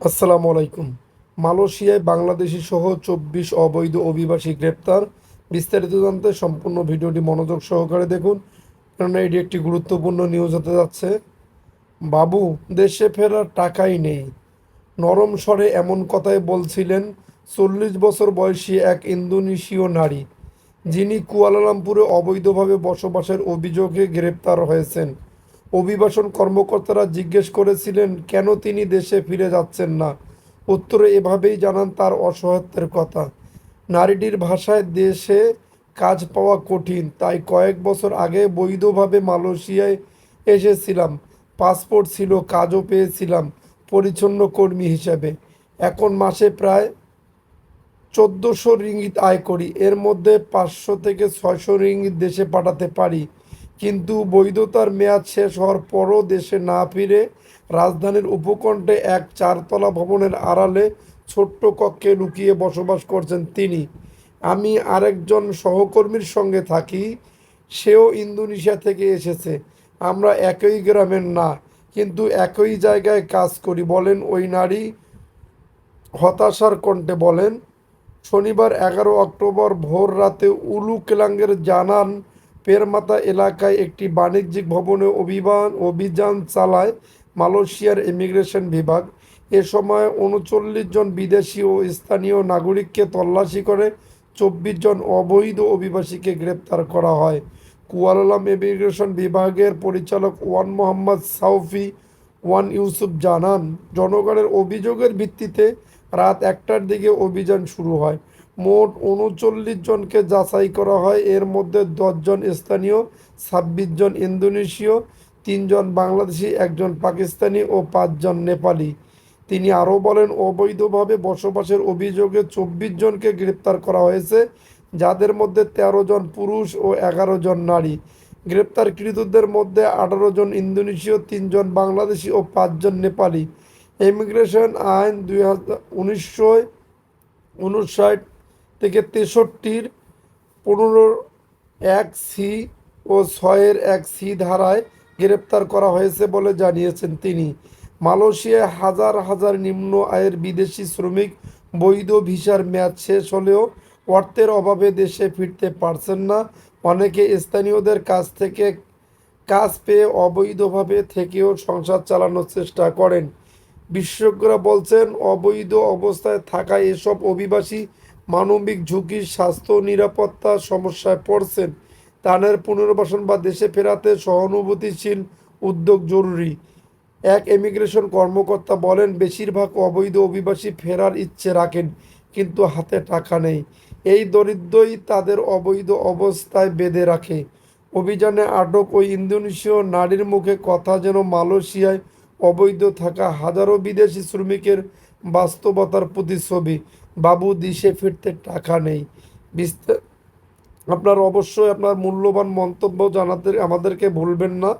আসসালামু আলাইকুম। মালয়েশিয়ায় বাংলাদেশি সহ চব্বিশ অবৈধ অভিবাসী গ্রেপ্তার। বিস্তারিত জানতে সম্পূর্ণ ভিডিওটি মনোযোগ সহকারে দেখুন। কেননা এটি একটি গুরুত্বপূর্ণ নিউজ হতে যাচ্ছে। বাবু, দেশে ফেরার টাকাই নেই। নরম স্বরে এমন কথাই বলছিলেন চল্লিশ বছর বয়সী এক ইন্দোনেশীয় নারী, যিনি কুয়ালালামপুরে অবৈধভাবে বসবাসের অভিযোগে গ্রেপ্তার হয়েছেন। অভিবাসন কর্মকর্তারা জিজ্ঞেস করেছিলেন, কেন তিনি দেশে ফিরে যাচ্ছেন না? উত্তরে এভাবেই জানান তার অসহায়ত্বের কথা। নারীটির ভাষায়, দেশে কাজ পাওয়া কঠিন, তাই কয়েক বছর আগে বৈধভাবে মালয়েশিয়ায় এসেছিলাম। পাসপোর্ট ছিল, কাজও পেয়েছিলাম, পরিচ্ছন্ন কর্মী হিসেবে। এখন মাসে প্রায় চোদ্দোশো রিঙ্গিত আয় করি, এর মধ্যে পাঁচশো থেকে ছয়শো রিঙ্গিত দেশে পাঠাতে পারি। কিন্তু বৈধতার মেয়াদ শেষ হওয়ার পরও দেশে না ফিরে রাজধানীর উপকণ্ঠে এক চারতলা ভবনের আড়ালে ছোট্ট কক্ষে লুকিয়ে বসবাস করছেন তিনি। আমি আরেকজন সহকর্মীর সঙ্গে থাকি, সেও ইন্দোনেশিয়া থেকে এসেছে। আমরা একই গ্রামের না, কিন্তু একই জায়গায় কাজ করি, বলেন ওই নারী হতাশার কণ্ঠে বলেন। শনিবার এগারো অক্টোবর ভোর রাতে উলু কেলাঙ্গের জানান পেরমাতা এলাকায় একটি বাণিজ্যিক ভবনে অভিযান অভিযান চালায় মালয়েশিয়ার ইমিগ্রেশন বিভাগ। এ সময় উনচল্লিশ জন বিদেশি ও স্থানীয় নাগরিককে তল্লাশি করে চব্বিশ জন অবৈধ অভিবাসীকে গ্রেপ্তার করা হয়। কুয়ালালাম ইমিগ্রেশন বিভাগের পরিচালক Wan Mohammad Saufi Wan Yusuf জানান, জনগণের অভিযোগের ভিত্তিতে রাত একটার দিকে অভিযান শুরু হয়। মোট উনচল্লিশ জনকে যাচাই করা হয়। এর মধ্যে দশজন স্থানীয়, ছাব্বিশ জন ইন্দোনেশীয় তিনজন বাংলাদেশি একজন পাকিস্তানি ও পাঁচজন নেপালি। তিনি আরও বলেন, অবৈধভাবে বসবাসের অভিযোগে চব্বিশ জনকে গ্রেপ্তার করা হয়েছে, যাদের মধ্যে ১৩ জন পুরুষ ও এগারো জন নারী। গ্রেপ্তারকৃতদের মধ্যে আঠারো জন ইন্দোনেশীয় তিনজন বাংলাদেশি ও পাঁচজন নেপালি। ইমিগ্রেশন আইন দুই হাজার উনিশশো উনষাট থেকে তেষট্টির পনেরো এক সি ও ছয়ের এক সি ধারায় গ্রেপ্তার করা হয়েছে বলে জানিয়েছেন তিনি। মালয়েশিয়ায় হাজার হাজার নিম্ন আয়ের বিদেশি শ্রমিক বৈধ ভিসার মেয়াদ শেষ হলেও অর্থের অভাবে দেশে ফিরতে পারছেন না। অনেকে স্থানীয়দের কাছ থেকে কাজ পেয়ে অবৈধভাবে থেকেও সংসার চালানোর চেষ্টা করেন। বিশেষজ্ঞরা বলছেন, অবৈধ অবস্থায় থাকা এসব অভিবাসী মানবিক ঝুঁকি স্বাস্থ্য নিরাপত্তা সমস্যায় পড়ছেন। তাদের পুনর্বাসন বা দেশে ফেরাতে সহানুভূতিশীল উদ্যোগ জরুরি। এক ইমিগ্রেশন কর্মকর্তা বলেন, বেশিরভাগ অবৈধ অভিবাসী ফেরার ইচ্ছে রাখেন, কিন্তু হাতে টাকা নেই। এই দরিদ্রই তাদের অবৈধ অবস্থায় বেঁধে রাখে। অভিযানে আটক ওই ইন্দোনেশীয় নারীর মুখে কথা যেন মালয়েশিয়ায় অবৈধ থাকা হাজারো বিদেশি শ্রমিকের বাস্তবতার প্রতিচ্ছবি। বাবু দিশে ফিরতে টাকা নেই। বিস্তার আপনার অবশ্যই আপনার মূল্যবান মন্তব্য জানাতে আমাদেরকে ভুলবেন না।